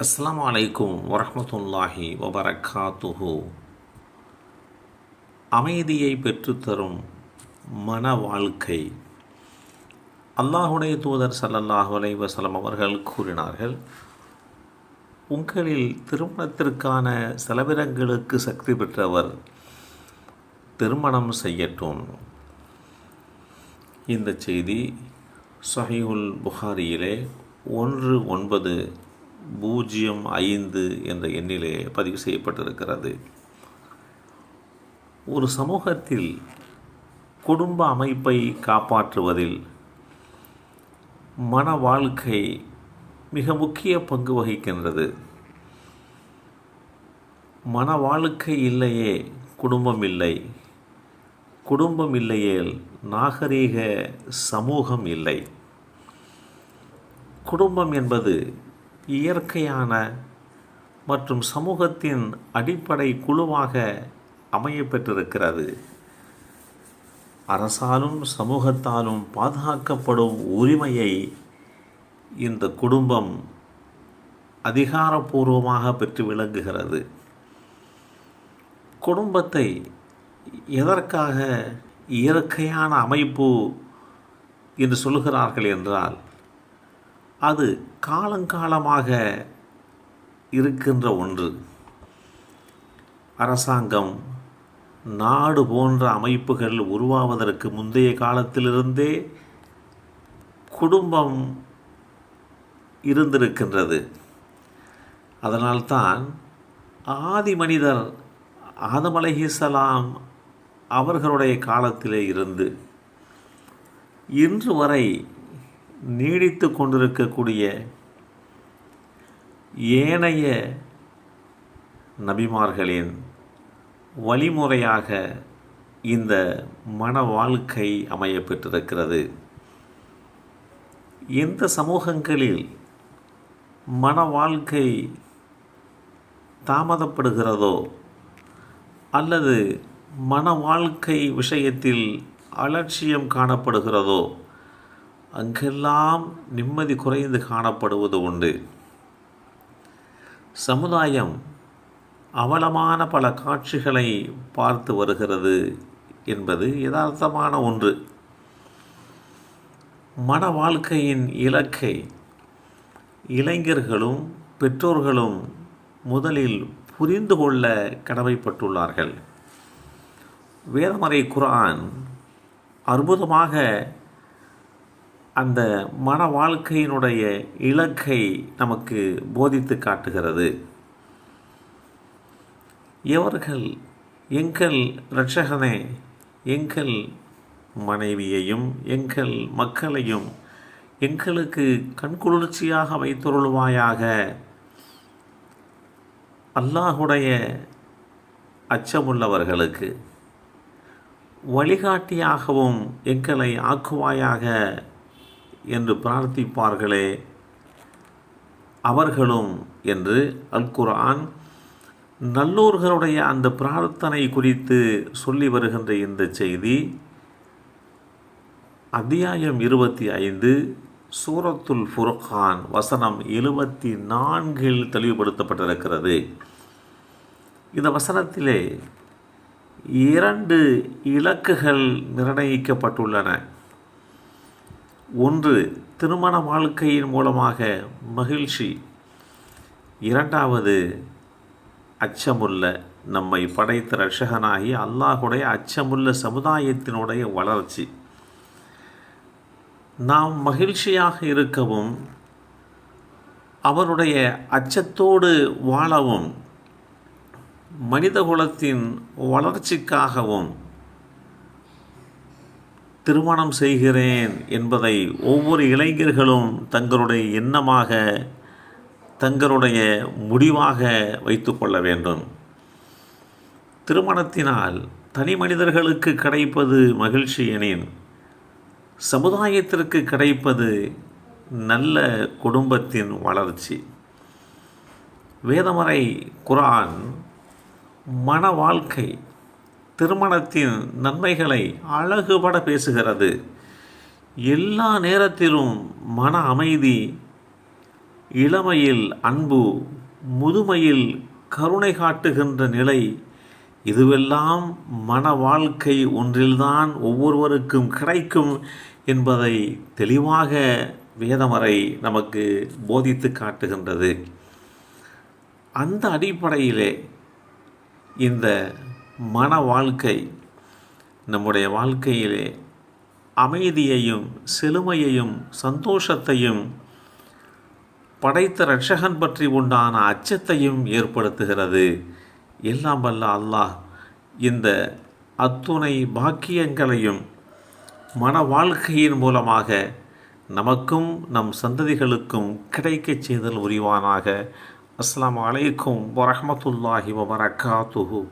அஸ்லாம் அலைக்கும் வரஹ்மத்துல்லாஹி வபரக்காத்துஹு. அமைதியை பெற்றுத்தரும் மன வாழ்க்கை. அல்லாஹுடைய தூதர் சல்லல்லாஹு அலைவசலம் அவர்கள் கூறினார்கள் உங்களில் திருமணத்திற்கான செலவினங்களுக்கு சக்தி பெற்றவர் திருமணம் செய்யட்டும். இந்த செய்தி சஹிஹுல் புகாரியிலே ஒன்று ஒன்பது பூஜ்ஜியம் ஐந்து என்ற எண்ணிலே பதிவு செய்யப்பட்டிருக்கிறது. ஒரு சமூகத்தில் குடும்ப அமைப்பை காப்பாற்றுவதில் மன வாழ்க்கை மிக முக்கிய பங்கு வகிக்கின்றது. மன வாழ்க்கை இல்லையே குடும்பம் இல்லை. குடும்பம் இல்லையேல் நாகரீக சமூகம் இல்லை. குடும்பம் என்பது இயற்கையான மற்றும் சமூகத்தின் அடிப்படை குழுவாக அமையப்பெற்றிருக்கிறது. அரசாலும் சமூகத்தாலும் பாதுகாக்கப்படும் உரிமையை இந்த குடும்பம் அதிகாரப்பூர்வமாக பெற்று விளங்குகிறது. குடும்பத்தை எதற்காக இயற்கையான அமைப்பு என்று சொல்கிறார்கள் என்றால் அது காலங்காலமாக இருக்கின்ற ஒன்று. அரசாங்கம் நாடு போன்ற அமைப்புகள் உருவாவதற்கு முந்தைய காலத்திலிருந்தே குடும்பம் இருந்திருக்கின்றது. அதனால்தான் ஆதி மனிதர் ஆதம் அவர்களுடைய காலத்திலே இருந்து இன்று வரை நீடித்து கொண்டிருக்கக்கூடிய ஏனைய நபிமார்களின் வழிமுறையாக இந்த மன வாழ்க்கை அமையப்பெற்றிருக்கிறது. எந்த சமூகங்களில் மன வாழ்க்கை தாமதப்படுகிறதோ அல்லது மன வாழ்க்கை விஷயத்தில் அலட்சியம் காணப்படுகிறதோ அங்கெல்லாம் நிம்மதி குறைந்து காணப்படுவது உண்டு. சமுதாயம் அவலமான பல காட்சிகளை பார்த்து வருகிறது என்பது யதார்த்தமான ஒன்று. மன வாழ்க்கையின் இலக்கை இளைஞர்களும் பெற்றோர்களும் முதலில் புரிந்து கொள்ள கடமைப்பட்டுள்ளார்கள். வேதமறை குரான் அற்புதமாக அந்த மன வாழ்க்கையினுடைய இலக்கை நமக்கு போதித்து காட்டுகிறது. எவர்கள் எங்கள் இரட்சகனே எங்கள் மனைவியையும் எங்கள் மக்களையும் எங்களுக்கு கண்குளிர்ச்சியாக வைத்துருள்வாயாக? அல்லாஹுடைய அச்சமுள்ளவர்களுக்கு வழிகாட்டியாகவும் எங்களை ஆக்குவாயாக? என்று பிரார்த்திப்பார்களே. அவர்களும் என்று அல்குரான் நல்லோர்களுடைய அந்த பிரார்த்தனை குறித்து சொல்லி வருகின்ற இந்த செய்தி அத்தியாயம் இருபத்தி ஐந்து சூரத்துல் ஃபுர்கான் வசனம் எழுபத்தி நான்கில் தெளிவுபடுத்தப்பட்டிருக்கிறது. இந்த வசனத்திலே இரண்டு இலக்குகள் நிர்ணயிக்கப்பட்டுள்ளன. ஒன்று திருமண வாழ்க்கையின் மூலமாக மகிழ்ச்சி. இரண்டாவது அச்சமுள்ள நம்மை படைத்த ரட்சகனாகி அல்லாஹுடைய அச்சமுள்ள சமுதாயத்தினுடைய வளர்ச்சி. நாம் மகிழ்ச்சியாக இருக்கவும் அவருடைய அச்சத்தோடு வாழவும் மனிதகுலத்தின் வளர்ச்சிக்காகவும் திருமணம் செய்கிறேன் என்பதை ஒவ்வொரு இளைஞர்களும் தங்களுடைய எண்ணமாக தங்களுடைய முடிவாக வைத்து கொள்ள வேண்டும். திருமணத்தினால் தனி மனிதர்களுக்கு கிடைப்பது மகிழ்ச்சி எனின் சமுதாயத்திற்கு கிடைப்பது நல்ல குடும்பத்தின் வளர்ச்சி. வேதமறை குரான் மன வாழ்க்கை திருமணத்தின் நன்மைகளை அழகுபட பேசுகிறது. எல்லா நேரத்திலும் மன அமைதி இளமையில் அன்பு முதுமையில் கருணை காட்டுகின்ற நிலை இதுவெல்லாம் மன வாழ்க்கை ஒன்றில்தான் ஒவ்வொருவருக்கும் கிடைக்கும் என்பதை தெளிவாக வேதமறை நமக்கு போதித்து காட்டுகின்றது. அந்த அடிப்படையிலே இந்த மன வாழ்க்கை நம்முடைய வாழ்க்கையிலே அமைதியையும் செழுமையையும் சந்தோஷத்தையும் படைத்த ரட்சகன் பற்றி உண்டான அச்சத்தையும் ஏற்படுத்துகிறது. எல்லாம் வல்ல அல்லாஹ் இந்த அத்துணை பாக்கியங்களையும் மன வாழ்க்கையின் மூலமாக நமக்கும் நம் சந்ததிகளுக்கும் கிடைக்கச் செய்தல் உரிவானாக அஸ்லாம் வலைக்கும் வரமத்துல்லாஹி வபரகாத்துஹு.